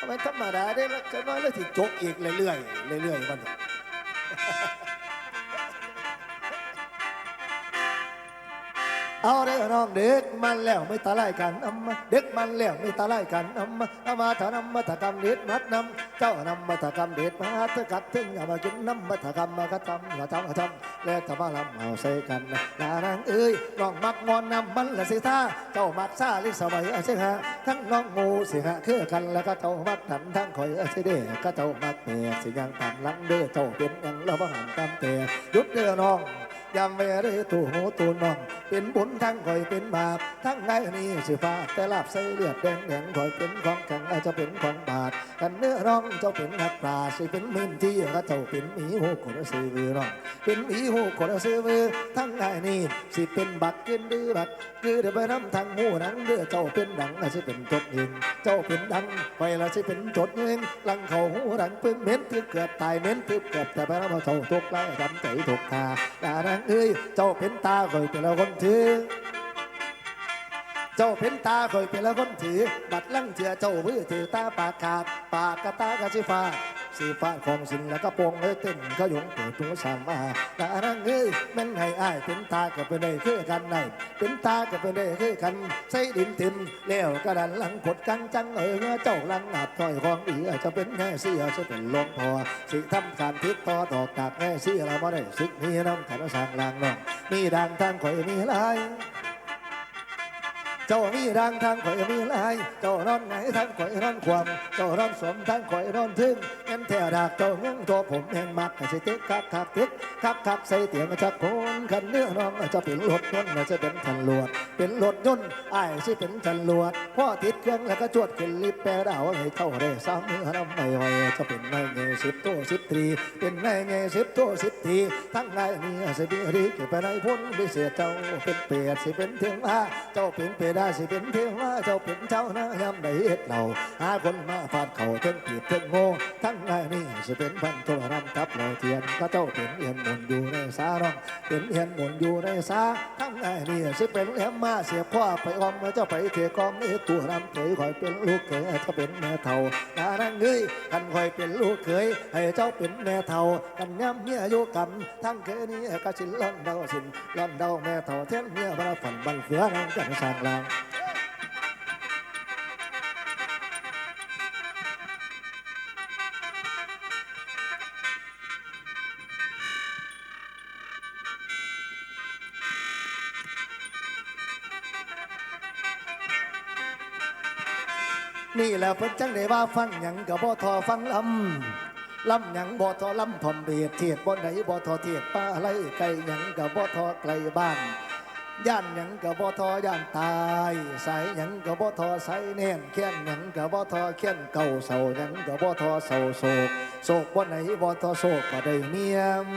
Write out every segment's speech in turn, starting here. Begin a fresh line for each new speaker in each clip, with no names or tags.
ทำไมธรรมดาได้ละก็น้อยแล้วที่จกอีกเรื่อยๆเรื่อยๆมันเอาเด้อน้องเด็กมันแล้วไม่ตาไล่กันอำมาเด็กมันแล้วไม่ตาไล่กันอำมาเอามาถานำมาถกรรมเด็ดมัดนำ เจ้านำมาถกรรมเด็ดมาถกัดถึงเอามากินน้ำมาถกรรมมากระทำกระทำกระทำแล้วถ้ามาลำเอาใส่กันนานางเอ้ยน้องมักงอนนำมันละสิท่าเจ้ามักซาลิสบายเอาสิฮะทั้งน้องงูเสิฮะคือกันแล้วก็เจ้ามักดันทั้งข่อยเอาสิเด้ก็เจ้ามักเตะสิยังตามลังเด้อเจ้าเป็นยังเราบ่หันตามเตะยุดเด้อน้องยามเวรตูหูตูน้อง เป็นบุญทั้งข่อยเป็นบาปทั้งไงนี่สิฟ้าแต่ลาบใส่เลือดแดงแดงข่อยเป็นของแข็งอาจจะเป็นของบาด กันเนื้อน้องเจ้าเป็นนักปลาสิเป็นมินที่ก็เจ้าเป็นหมีหูคนซื้อมือน้องเป็นหมีหูคนซื้อมือทั้งไงนี่สิเป็นบักกินดื้อบักคือเดี๋ยวไปน้ำทางหูหนังเด้อเจ้าเป็นดังอาจจะเป็นจดเองเจ้าเป็นดังไปละสิเป็นจดเองลังเขาหูดังปึ้งเหม็นที่เกือบตายเหม็นที่เกือบแต่ไปน้ำเจ้าทุกไล่ทำใจทุกข์ทาด่านางเอ้ยเจ้าเป็นตาคอยแต่ละคนถือ เจ้าเป็นตาคอยเป็นละคนถือ บัดลังเถื่อเจ้ามือถือตาปากขาด ปากกะตากะสิฟ้าสีฟ้าของสิงแล้วก็โปงเลยเต้นเขายงเปิดตัวสามมาตานังเอ้ยแม่นให้อ้ายเป็นตากับเป็นได้คือกันไหนเป็นตากับเป็นได้คือกันใส่ดินติมแล้วกระดันหลังกดกังจังเออเจ้าลังอาบต่อยของดีอาจจะเป็นแง่เสียจะเป็นหลวงพอสิทำการทิศต่อดอกตากแง่เสียเราไม่ได้สิกมีน้ำขันสางลางน้องมีดังทางข่อยมีลาย เจ้ามีรังทางข่อยมีลาย เจ้านอนไหนทางข่อยนอนความ เจ้านอนสมทางข่อยนอนทึ่งงั้นแท่ดากเจ้างงตัวผมแห่งมักสิตึกคักคักตึกคักคักใส่เตียงจักโคนขันเนื้อน้องจะเป็นรถยนต์จะเป็นทันลวด เป็นรถยนต์ไอ้สิเป็นทันลวดพ่อติดเครื่องแล้วก็จวดขึ้นลิฟต์แปรดาวให้เข้าได้สามมือน้ำไม่ไหวจะเป็นไงเงยสิบตัวสิบตรีเป็นไงเงยสิบตัวสิบทีทั้งไงนี่สิบีรีเก็บไปในพ้นวิเศษเจ้าเป็นเปรตสิเป็นเทวาเจ้าเป็นเปรตด้สิเป็นเทวาเจ้าเป็นเจ้านะยำได้เอ็ดเหล่าหาคนมาฟาดเข่าเทิงปีบเทิงโง่ทั้งไงนี่สิเป็นพันตัวนำทับเราเทียนก็เจ้าเป็นเอียนหมุนอยู่ในสาน้องเป็นเอียนหมุนอยู่ในสาทั้งไงนี่สิเป็นแหลมมาเสียบคว้าไปออมเจ้าไปเทกอมนี่ตัวนำเถยคอยเป็นลูกเขยถ้าเป็นแม่เท่านานั่งเงยกันคอยเป็นลูกเขยให้เจ้าเป็นแม่เท่ากันย้ำเมียอยู่กันทั้งเคยนี้ก็สิล่อนเดาสินล่อนเดาแม่เท่าเท่นเมียบราฝันบันเฟือน้องกันสร้างลางนี่แหละเพิ่นจังได้ว่าฟังหยังกับบ่ทอฟังลำลำหยังบ่ทอลำทอมเบียดเทียดบ่ไหนบ่ทอเทียดป้าไรไก่หยังกับบ่ทอไกลบ้าน ย่านหยังกับบ่ทอย่านตายใสายหยังกับบ่ทอใสายแน่นแค้นหยังกับบ่ทอแค้นเก่าเศร้าหยังกับบ่ทอเศร้าโศกโศกบ่ไหนบ่ทอโศกก็ได้เมียม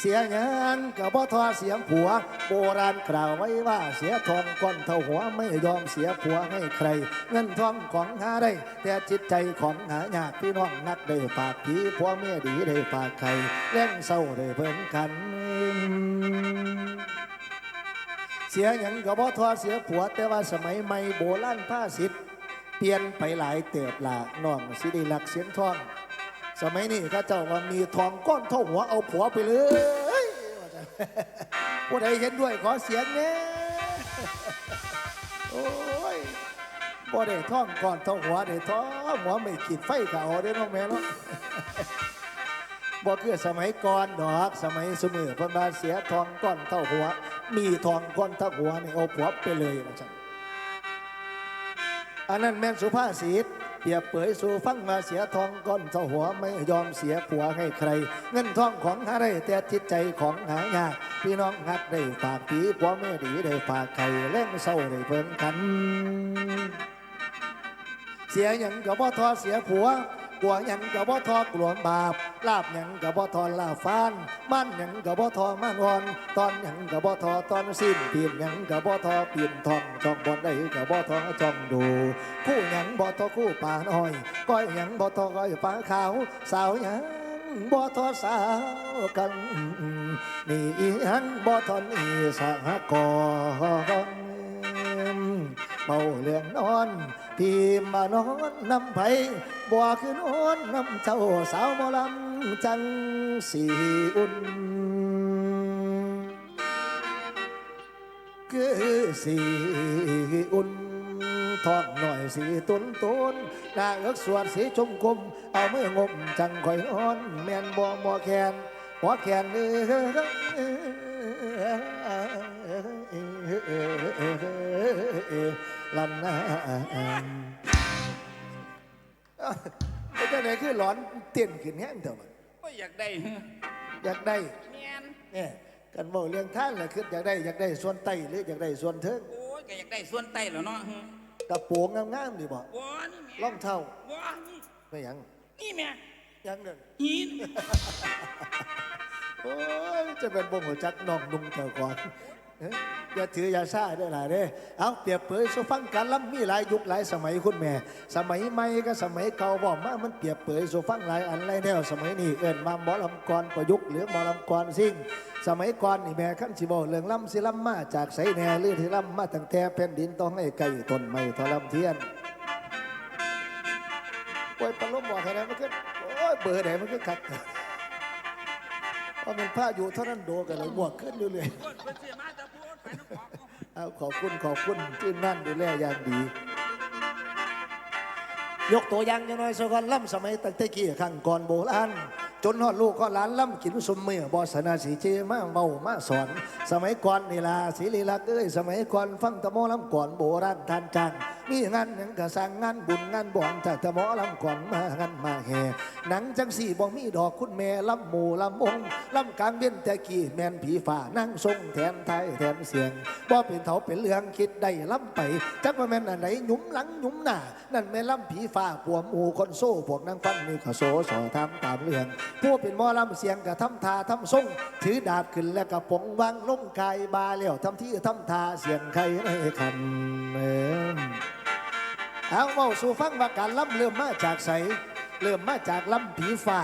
เสียงานกับบ่ทอเสียงผัว โบราณกล่าวไว้ว่าเสียทองก้อนเท่าหัวไม่ยอมเสียผัวให้ใคร เงินทองของหาได้ แต่จิตใจของหายากพี่น้องนักได้ฝากผีผัวเมียดีได้ฝากใครเล่นเศร้าได้เพิ่นกัน เสียหยังกับบ่ทอเสียผัว แต่ว่าสมัยใหม่โบราณผ้าสิทธิ์เปลี่ยนไปหลายเติบละน้องสิได้หลักเสียงทอง สมัยนี้ข้าเจ้าว่ามีทองก้อนเท่าหัวเอาผัวไปเลยผู้ใดเห็นด้วยขอเสียงเนี่ยโอ้ยบ่ได้ท่องก้อนเท่าหัวได้ท่องหัวไม่ขีดไฟก็เอาได้น้องแม่เนาะบ่คือสมัยก่อนดอกสมัยสมือพิ่นว่าเสียทองก้อนเท่าหัวมีทองก้อนท่าหัวนี่เอาผัวไปเลยว่าจังอันนั้นแม่นสุภาษิตเปียบเปยสู่ฟังมาเสียทองก้อนเท่าหัวไม่ยอมเสียผัวให้ใคร เงินทองของหาได้แต่จิตใจของหายากพี่น้องหักได้ฝากผีผัวแม่ดีได้ฝากไข่เล่นเศร้าได้เพิ่นกัน เสียหยังกับบ่ทอเสียผัว กลัวหยังกับบ่ทอกลัวบาปลาบหยังกับบ่ทอลาฟานมันหยังกับบ่ทอมันอ่อนตอนหยังกับบ่ทอตอนสิ้นเปลี่ยนหยังกับบ่ทอเปลี่ยนทองจองบ่ได้กับบ่ทอจองดู คู่หยังบ่ทอคู่ป่าน้อยก้อยหยังบ่ทอก้อยป่าขาว สาวหยังบ่ทอสาวกันนี่อีหยังบ่ทอนี่สหกรณ์เมาเรื่องนอน พี่มานอนน้ำไผ บัวคือนอนน้ำเจ้าสาวหมอลำจังสีอุ่น คือสีอุ่นทองหน่อยสีตุนตุนน้าเอือกสวดสีชมกลมเอามืองมจังคอยนอนแม่นบ่บ่แคนบ่แคนเอลันนา ไม่ใช่ไหนคือหลอนเต้นขึ้นแห้งเถอะมัน
ก็อยากได้
อยากได้
แมน
เนี่ยกันบอกเรื่องท่านแหละคืออยากได้อยากได้ส่วนไตหรืออยากได้ส่วนเทิง
โอ้ยก็อยากได้ส่วนไตแล้วเนาะ
กระโปรงงามๆดีบ่
ว้านี่แม่
รองเท้า
ว้านี่
ไม่หยัง
นี่แม่
ยังเดิน
หิน
โอ้ยจะเป็นบ่งหัวจักน้องนุ่งเจ้าก่อนเอย่าถืออย่าซ่าได้หล่ะเด้เอาเปรียบเผยสุฟังการล้ำมีหลายยุคหลายสมัยคุณแม่ สมัยใหม่ก็สมัยเก่าบอกมามันเปรียบเผยสุฟังหลายอันหลายแนวสมัยนี้เอิ้นมาหมอลำกรประยุกต์หรือหมอลำกรซิ่งสมัยก่อนนี่แม่ขั้นสิบอกเรื่องล้ำสิล้ำมาจากไสแหน่หรือที่ล้ำมาตั้งแต่แผ่นดินต้องให้ไก่ต้นไม้ทอลำเทียนโอ้ยปลาล้มบอกแค่นั้นมันก็โอ้ยเบอร์ไหนมันก็ขัด เพราะมันผ้าอยู่เท่านั้นโดกันเลยบวกขึ้นเรื่อย
พูดเป็นเสียมาแต่พูดไปน้ำปอก
ๆเอาขอบคุณขอบคุณที่นั่นดูแลอย่างดี ยกตัวอย่างจังน่อยสกอนล่ำสมัยตั้งแต่กี้ขังก่อนโบราณจนฮอดลูกก็หลานล่ำกินสมเมื่อบอสนาสีเจมาเมามาสอน สมัยก่อนนี่ล่ะสีลีลักษณ์เอ้ยสมัยก่อนฟังตะโมลำก่อนโบราณทานจังมีงานหยังกะสั่งงานบุญงานบ่อนจากตะโมลำก่อนมางานมาแห่หนังจังสี่บ่มีดอกคุณแม่ลำหมู่ลำองลำกลางเบี้ยนแต่กี้แม่นผีฝ่านั่งทรงแทนไทยแทนเสียงบ่เป็นเถาเป็นเรื่องคิดได้ลำไปจักว่าแม่นอันไหนหยุมหลังหยุมหน้านั่นแม่ลำผีฝ่าปวมหมู่คนโซ่พวกนางฟันนี่ก็โซ่สอทำตามเรื่องผู้เป็นหมอลำเสียงก็ทำทาทำทรงถือดาบขึ้นแล้วก็ปงวางลงกายบาแล้วทำที่ทำทาเสียงใครในคันเอิ้น เอาเมาสู่ฟังว่าการล่ำเริ่มมาจากใสเริ่มมาจากล่ำผีฝ่า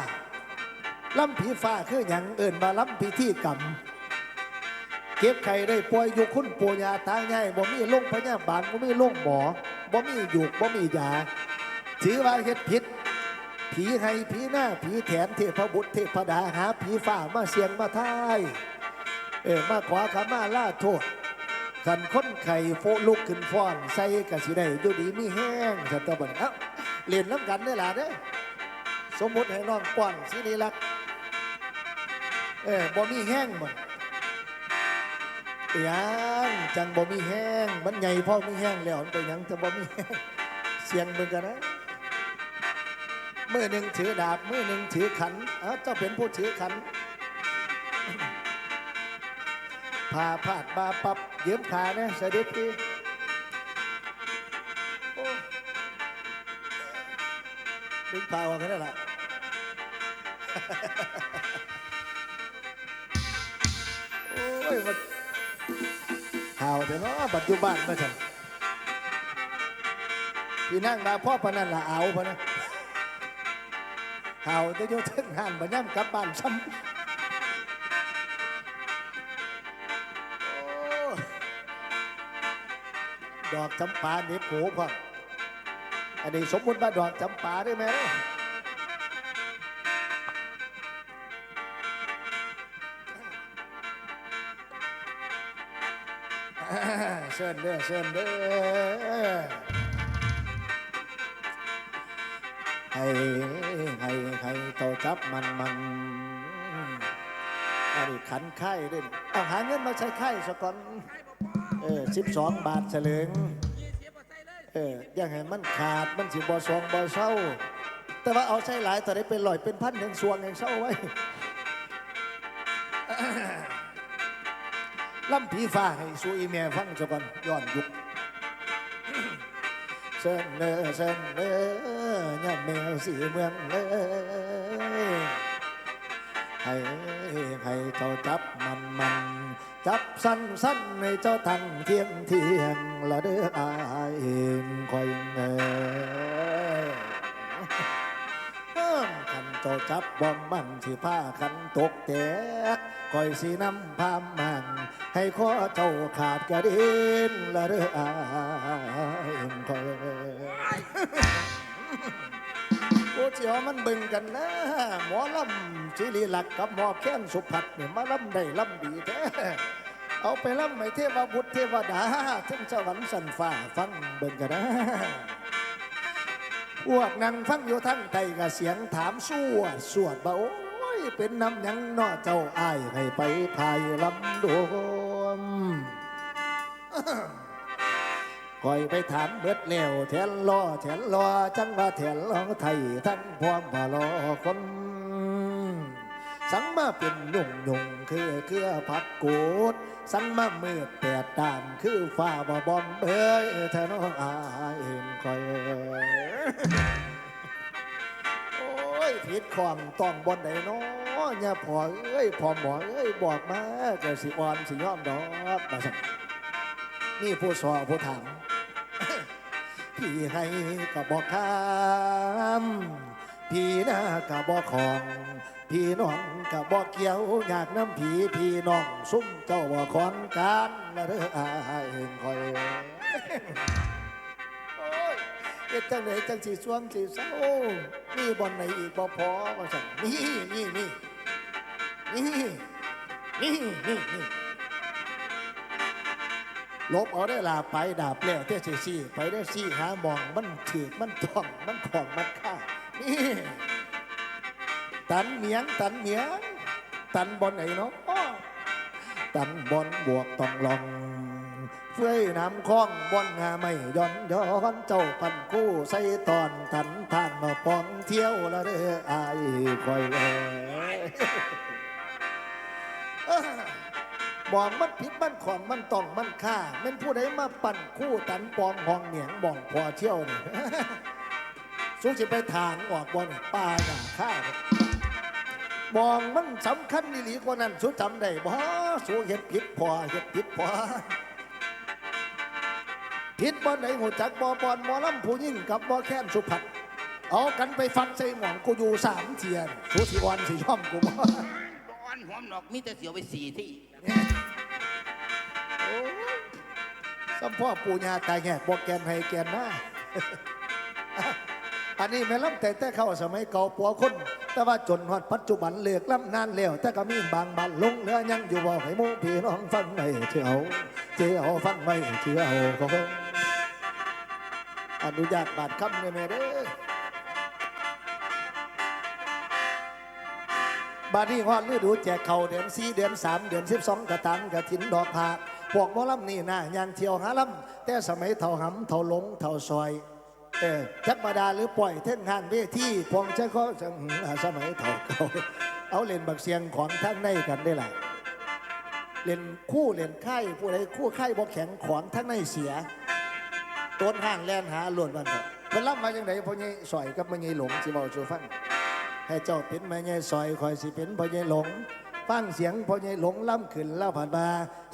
ล่ำผีฝ่าคืออย่างเอิ่นมาล่ำพิธีกรรมเก็บไข่ได้ป่วยอยู่คุณปัวยาตายายบ่มีโรงพยาบาลบ่มีโรงหมอบ่มีอยู่บ่มียาถือว่าเฮ็ดผิด ผีให้ผีหน้าผีแถนเทพบุตรเทพดาหาผีฝ่ามาเสียงมาทาย เออมาขวาขามาล่าโทษ ขันค้นไข่โฟลุกขึ้นฟ้อนใส่กะสิได้อยู่ดีมีแห้งฉันตะบันเอ้าเรียนน้ำกันได้อล่ะเด้อสมมติให้น้องป้อนสินีลักษ์เออบ่มีแห้งมันเอียังจังบ่มีแห้ง มันใหญ่พ่อมีแห้งแล้วมันเป็นยังจะบ่มีแห้งเสียงมึงกันนะมือหนึ่งถือดาบมือหนึ่งถือขันเอ้าเจ้าเป็นผู้ถือขันพาพาดบาปับ ยืมขาเนี่ยเสด็จพี่โอ้ดึงพาออกกันได้ละโอ้ยมันข่าวเถอะเนาะปัจจุบันมาฉันพี่นั่งดาพ่อพนันละเอาพะนะเห่าจะโยถึงหันบัย่ำกลับบ้านซ้ำ อกจำปาเน็บหูพ่ออันนี้สมมุติว่าดอกจำปาได้ไหมเชิญเด้อเชิญเด้อให้ให้ให้เจ้าจับมันมันอันนี้ขันไข่ด้วยนี่ต้องหาเงินมาใช้ไข่สก่อน ออสิบสองบาทเฉลิง
เอ
ออยังให้มันขาดมันสิบ่สองบ่เศร้า แต่ว่าเอาใช้หลายแต่ได้เป็นลอยเป็นพันแห่งสวงแห่งเศร้าไว้ล่ำผีฟ้าให้สูอีเมียฟังซะก่อนย้อนยุคเส้นเด้อเส้นเด้อย่าแมวสีเมืองเอ้ยให้ให้เจ้าจับมันมัน จับสั้นสั้นให้เจ้าทันเที่ยงเที่ยงละเด้ออายเองคอยเงยขันโตจ้าจับบอมมันสิผ้าขันตกแตกคอยสีน้ำพามมัน ให้ข้อเจ้าขาดกระเด็นละเด้ออายคอยโอ้ เจียวมันบิ่งกันนะหมอลำจิริลักกับหมอแค้นสุพัฒน์เนี่ยมาลำได้ลำดีแท้เอาไปลำไม่เทวบุตรเทวดาถึงสวรรค์สันฟ้าฟังเบิ่งกันนะพวกนั่งฟังอยู่ทั้งไตกะเสียงถามสวดสวดบ่าโอ้ยเป็นน้ำยังนอเจ้าอ้ายให้ไปพายลำโดม คอยไปถามเบิดแล้วแทนรอแทนรอจังว่าแทนรอไทยทั้งพร้อมบ่รอคน สังมาเป็นยุ่งยุ่งคือเครือผักกูด สังมามืดแปดด้านคือฟ้าบ่บอมเอ้ยเธอน้องอาเองคอย โอ้ยผิดของต้องบนใดน้อเนี่ยพอเอ้ยพอหมอเอ้ยบอกมาเกิดสิอ่อนสิย่อมดอกมาสักนี่ผู้สอผู้ถาม พี่ให้ก็บอกคำพี่หน้าก็บอกของ พี่น้องก็บอกเกี่ยวอยากน้ำผีพี่น้องซุ่มเจ้าบ่ของกันนะเด้ออายเองคอยโอ้ยเฮ็ดจังไหนจังสีสวงสีเศร้านี่บอนไหนอีกบ่พอว่าสั่นนี่นี่นี่นี่นี่นี่ ลบเอาได้ลาไปดาบแล้วเท่สิสี่ไปได้สี่หาหมองมันถือมันท่องมันของมันฆ่านี่ตันเหมียงตันเหมียง ตันบอนไหนเนาะตันบอนบวกต้องลองเฟื่อยน้ำคล้องบอนงาไม่ย้อนย้อนเจ้าพันคู่ใส่ตอนตันทานมาปองเที่ยวละเด้ออายคอยแล บอกมันผิดมันขอนมันต้องมันฆ่าแมันผู้ใดมาปั่นคู่ตันปองหองเหนียงบ่องพอเที่ยวนี่สู้สิไปทางออกบอนป้าหน่าฆ่าบองมันสำคัญนี่หลีกว่านั้นสู้จำได้บ่สู้เห็ดผิดพอเห็ดผิดพอผิดบอลไหนหัวจักบอบอลหมอลำผู้ยิ่งกับบ่แค้นสุพัฒน์เอากันไปฟันใส่หมองกูอยู่สามเทียนสุธิวันสีช่อมกูบ่
บอนหอมดอกมีแต่เสียวไปสี่ที่
สัมพ่อปู่ย่าตายแงกบอกแกนให้แกนหน้าอันนี้แม่ล่ำแต่แต่เข้าสมัยเก่าปัวคน แต่ว่าจนฮอดปัจจุบันเลือกล่ำนานแล้วแต่ก็มีบางบันลงเหลือยังอยู่บ่ให้หมู่พี่น้องฟังไม่เชื่อเอาเชื่อเอาฟังไม่เชื่อเอาอนุญาตบาดคำเนี่ยแม่เด้อบาดนี้ฮอดฤดูแจกเข่าเดือนสี่เดือนสามเดือนสิบสองกระตังกระถินดอกผา พวกหมอลำนี่นะยางเที่ยวหาลำแต่สมัยเท่าหำเท่าหลงเท่าซอยเออจักบดาหรือปล่อยเท่งงานเวทีพวงเจ้าเขาจังสมัยเท่าเก่าเอาเล่นบักเสียงของทั้งในกันได้ละเล่นคู่เล่นไข่ผู้ใดคู่ไข่บ่แข็งของทั้งในเสียต้นห้างแล่นหาหล่นมันก็เป็นล่ำมาจังไดพ่อใหญ่สอยกับแม่ใหญ่หลงสิเว้าสู่ฟังให้เจ้าเป็นแม่ใหญ่ซอยคอยสิเป็นพ่อใหญ่หลง ฟังเสียงพ่อใหญ่หลงล้ำขึ้นแล้วผ่านมา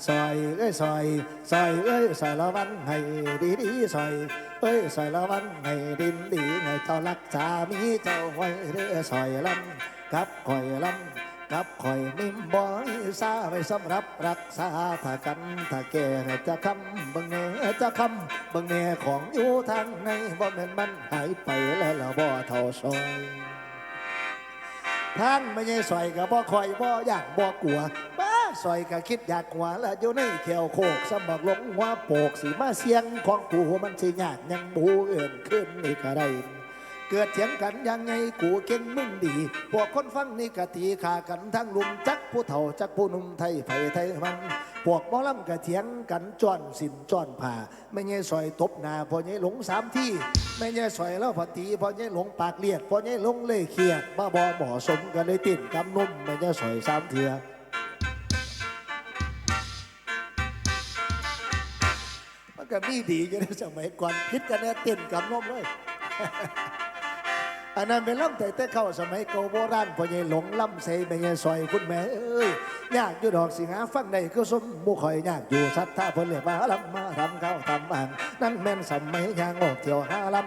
ซอยเอ้ยซอยซอยเอ้ยซอยละวันให้ดีดีซอยเอ้ยซอยละวันให้ดินดีให้เจ้ารักษามีเจ้าไว้เด้อซอยลำกับคอยลำกับคอยนิ่มบ่อยซาไว้สำหรับรักษาถ้ากันถ้าแก่จะคำบิ่งแน่จะคำบิ่งแน่ของอยู่ทางในบ่แม่นมันหายไปแล้วละบ่เท่าซอย ท่านไม่ใช่สอยกับบ่คอยบ่อยากบ่กลัวบ้าสอยก็คิดอยากหัวและอยู่ในแถวโคกสมบักหลงหัวโปกสีมาเสียงของกูมันสิยากยังบูเอื่นขึ้นนี่ก็ได้ เกิดเถียงกันยังไงกูเก่งมึงดี พวกคนฟังนี่กะตีขากันทั้งลุมจักผู้เฒ่าจักผู้หนุ่มไทยไผไทยมัน พวกหมอลำกะเถียงกันจ้อนสินจ้อนผ่า ไม่ใช่ซอยตบหน้าพอใหญ่หลงสามที่ ไม่ใช่ซอยแล้วพอตีพอใหญ่หลงปากเลียดพอใหญ่หลงเล่เครียดบ้าบอเหมาะสมกันเลยติ่นกำนุ่มไม่ใช่ซอยสามเถื่อมันก็มีดีอยู่ในสมัยก่อนคิดกันเนี่ยเต้นกำนุ่มเลย อันนั้นเป็นล่ำแต่แต่เข้าสมัยเก่าโบราณพ่อใหญ่หลงล่ำใส่แม่ใหญ่ซอยคุณแม่เอ้ยยากอยู่ดอกสิงหาฟังใดก็สมมูข่อยยากอยู่สัทธาเพิ่นเรียมาลำมาทำข้าวทำอ่างนั่นแม่นสมัยยางออกเที่ยวหาลำ